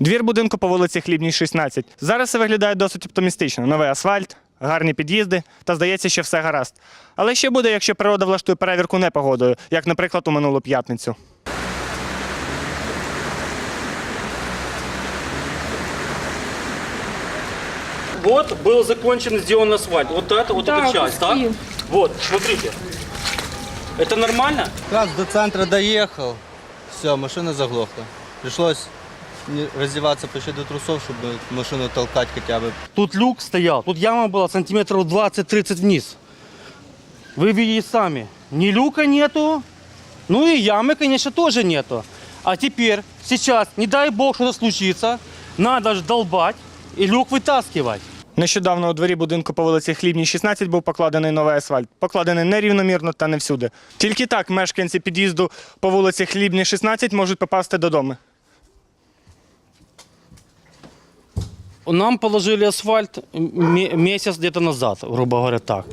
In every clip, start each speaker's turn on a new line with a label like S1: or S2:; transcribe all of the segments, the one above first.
S1: Двір будинку по вулиці Хлібній, 16. Зараз все виглядає досить оптимістично. Новий асфальт, гарні під'їзди, та здається, що все гаразд. Але що буде, якщо природа влаштує перевірку непогодою, як, наприклад, у минулу п'ятницю?
S2: Вот был закончен, сделан асфальт. Вот это, вот
S3: Да,
S2: эта часть, так?
S3: пустил.
S2: Вот, смотрите. Это нормально?
S4: Раз до центра доехал, все, машина заглохла. Пришлось не- раздеваться почти до трусов, чтобы машину толкать хотя бы.
S2: Тут люк стоял, тут яма была сантиметров 20-30 вниз. Вы видите сами. Ни люка нету, ну и ямы, конечно, тоже нету. А теперь, сейчас, не дай бог, что-то случится, надо же долбать и люк вытаскивать.
S1: Нещодавно у дворі будинку по вулиці Хлібній, 16 був покладений новий асфальт. Покладений нерівномірно та не всюди. Тільки так мешканці під'їзду по вулиці Хлібній, 16 можуть попасти додому.
S2: Нам положили асфальт ме- месяц где-то назад, грубо говоря, так.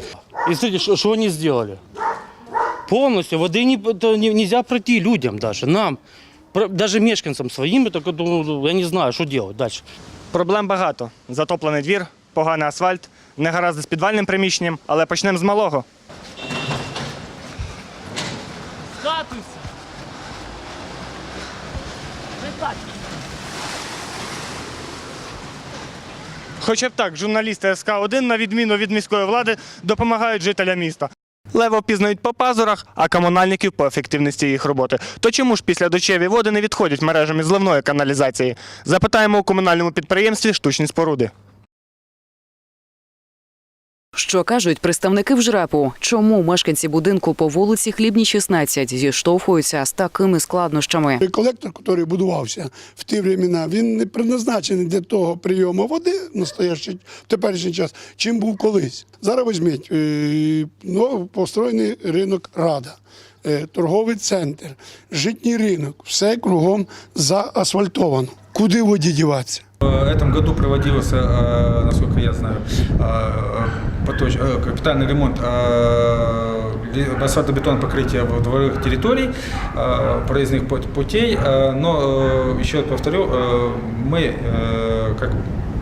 S2: И смотрите, что, что они сделали? Полностью воды не, это не- нельзя пройти людям даже, нам, даже мешканцам своим, так, ну, я не знаю, что делать дальше.
S1: Проблем багато. Затоплений двір, поганий асфальт, негаразди з підвальним приміщенням, але почнемо з малого. Хоча б так, журналісти СК-1, на відміну від міської влади, допомагають жителям міста. Лево пізнають по пазурах, а комунальників по ефективності їх роботи. То чому ж після дочеві води не відходять мережами зливної каналізації? Запитаємо у комунальному підприємстві штучні споруди.
S5: Що кажуть представники вжрепу? Чому мешканці будинку по вулиці Хлібній, 16 зіштовхуються з такими складнощами?
S6: Колектор, який будувався в ті времена, він не призначений для того прийому води настоящий, в теперішній час, чим був колись. Зараз візьміть е, ну, построєний ринок Рада. е, Торговий центр, житній ринок, все кругом заасфальтовано. Куди воді діватися?
S7: В этом году проводился, э, насколько я знаю, э, поточ- э, капитальный ремонт э, ли- асфальтобетонного покрытия в дворовых территорий, э, проездных пут- путей. Э, Но, э, еще повторю, э, мы, э, как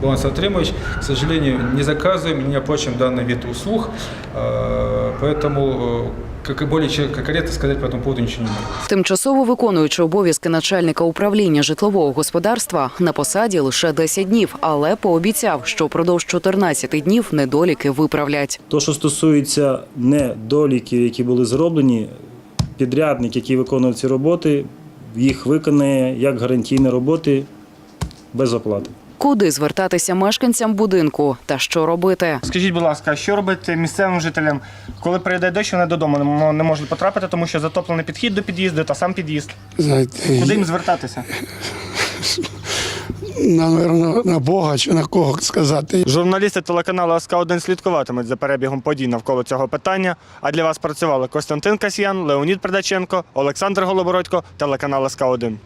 S7: Баланс Артемович, к сожалению, не заказываем, не оплачиваем данный вид услуг, Э, поэтому, э, как и более чем конкретно сказать по этому поводу ничего не могу.
S5: Тимчасово виконуючи обов'язки начальника управління житлового господарства на посаді лише 10 днів, але пообіцяв, що впродовж 14 днів недоліки виправлять.
S8: То, що стосується недоліків, які були зроблені, підрядник, який виконував ці роботи, їх виконає як гарантійні роботи без оплати.
S5: Куди звертатися мешканцям будинку та що робити?
S1: Скажіть, будь ласка, що робити місцевим жителям, коли прийде дощ, вони додому не можуть потрапити, тому що затоплений підхід до під'їзду та сам під'їзд.
S6: Знаєте,
S1: Куди їм звертатися?
S6: на, наверно, на Бога чи на кого сказати.
S1: Журналісти телеканалу СК1 слідкуватимуть за перебігом подій навколо цього питання. А для вас працювали Костянтин Касьян, Леонід Придаченко, Олександр Голобородько, телеканал СК1.